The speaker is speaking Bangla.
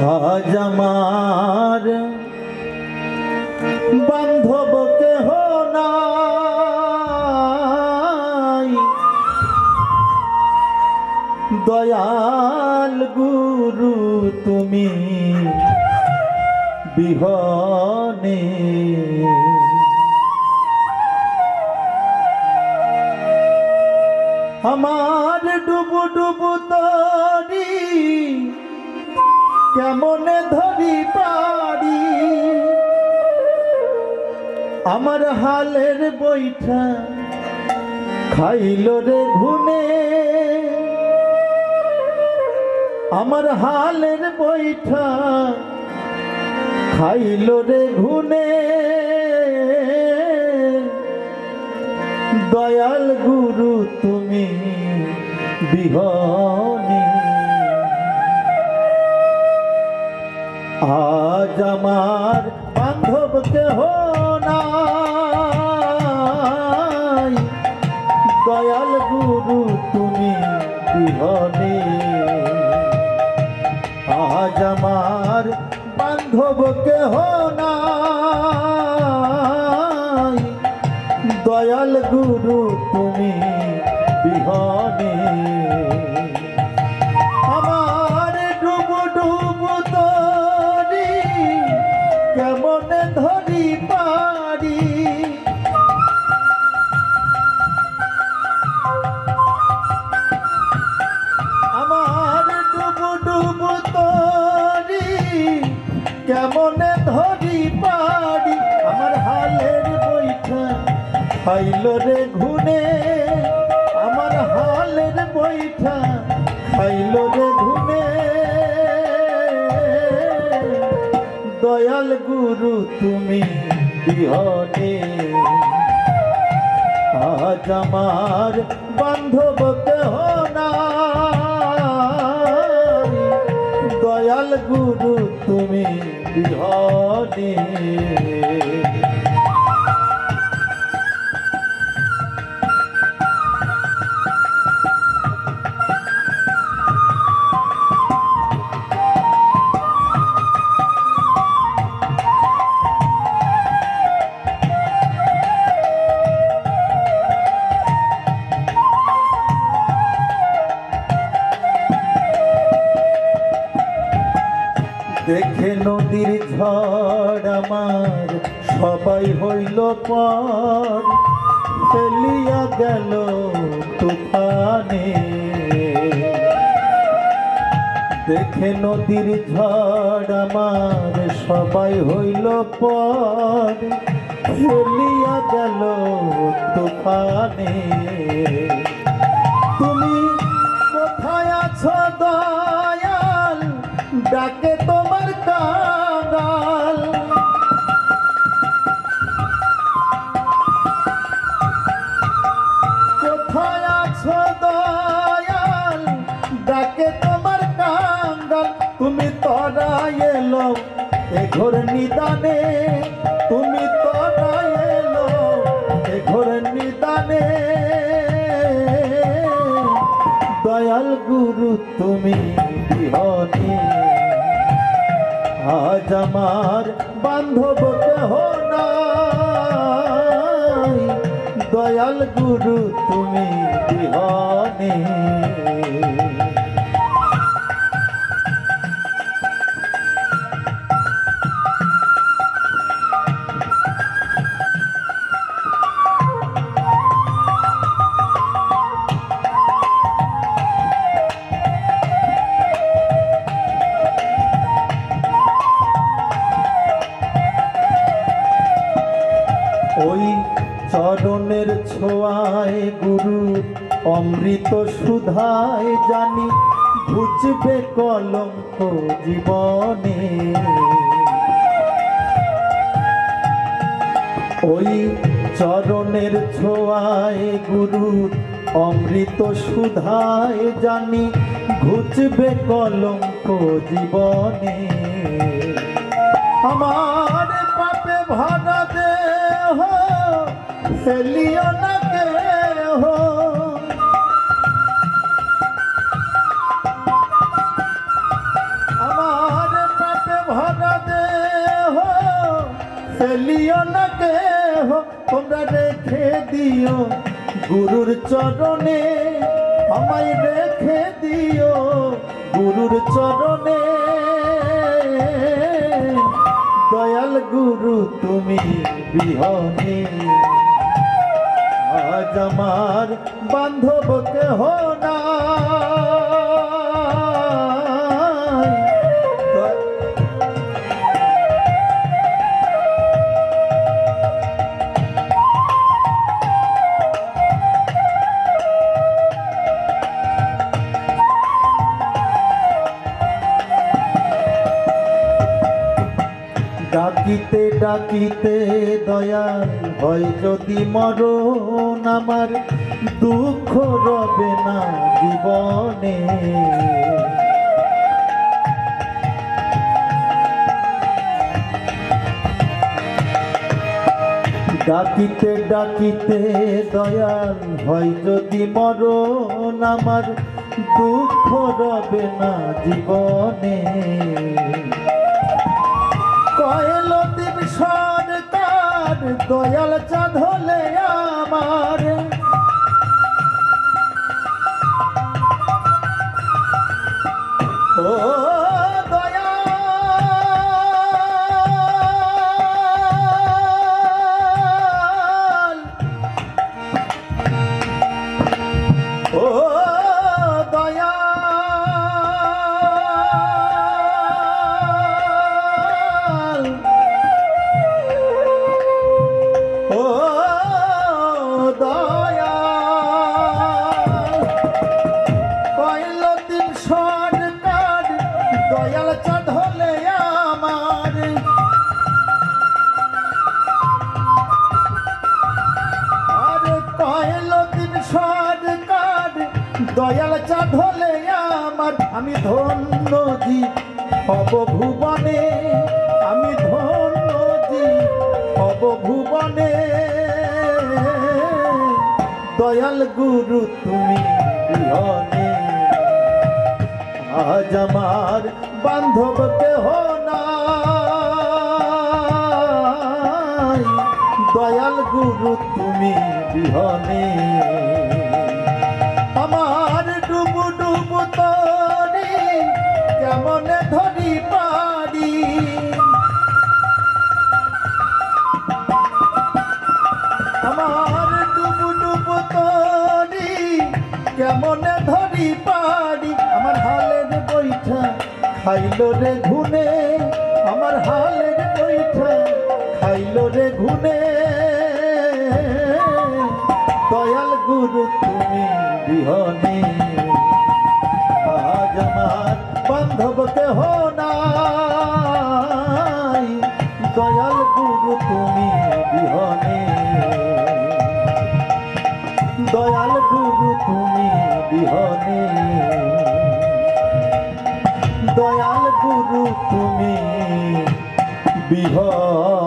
আজ আমার বান্ধব কেহ নাই। দয়াল গুরু তুমি বিহনে। আমার কেমনে ধরি পারি আমার হালের বৈঠা খাইল রে ঘুনে আমার হালের বৈঠা খাইল রে ঘুনে দয়াল গুরু, তুমি বিহনে আজ আমার বান্ধব কেহ নাই। দয়াল গুরু, তুমি বিহনে। আজ আমার বান্ধব কেহ নাই। দয়াল গুরু, তুমি বিহনে। খাইল রে ঘুনে, আমার হালের বৈঠা খাইল রে ঘুনে। দয়াল গুরু, তুমি বিহনে। আজ আমার বান্ধব নাই। দয়াল গুরু, তুমি বিহনে। দেখে নদীর ঝড় আমার, সবাই হইল পর। ফেলিয়া গেল তুফানে। দেখে নদীর ঝড় আমার, সবাই হইল পর। ফেলিয়া গেল তুফানে। তুমি কোথায় আছো দয়াল? ডাকে তুমি তরা এলো এ ঘোর নিদানে, তুমি তরা এলো এ ঘোর নিদানে। দয়াল গুরু, তুমি বিহনে, আজ আমার বান্ধব কেহ দয়াল গুরু, তুমি বিহনে। ওই চরণের ছোঁয়ায় গুরু অমৃত সুধায় জানি ঘুচবে কলঙ্ক জীবনে। ওই চরণের ছোঁয়ায় গুরু অমৃত সুধায় জানি ঘুচবে কলঙ্ক জীবনে। আমার পাপে ভাগা ফেলিও না কেহ আমার পাপে ভরা দেহ। ফেলিও না কেহ তোমরা রেখে দিও গুরুর চরণে। আমায় রেখে দিও গুরুর চরণে। দয়াল গুরু, তুমি বিহনে আজ আমার বান্ধব কেহ নাই। ডাকিতে ডাকিতে দয়াল হয় যদি মরণ আমার, দুঃখ রবে না জীবনে। ডাকিতে ডাকিতে দয়াল হয় যদি মরণ আমার, দুঃখ রবে না জীবনে। কয়েল দিন সরকার দয়াল চাঁদ হলে আমার। ও হলে আমার। আরে তিন সরকার দয়াল চাঁদ হলে আমার। আমি ধন্য জি হব আমি ধন্য জি হব দয়াল গুরু, তুমি আজ আমার বান্ধব কেহ নাই। দয়াল গুরু, তুমি বিহনে। আমার ডুবু ডুবু তরি কেমনে ধরি পারি? আমার ডুবু ডুবু তরি কেমনে ধরি খাইলো রে ঘুনে আমার হালের বৈঠা খাইলো রে ঘুনে। দয়াল গুরু তুমি বিহনে তুমি বিহনে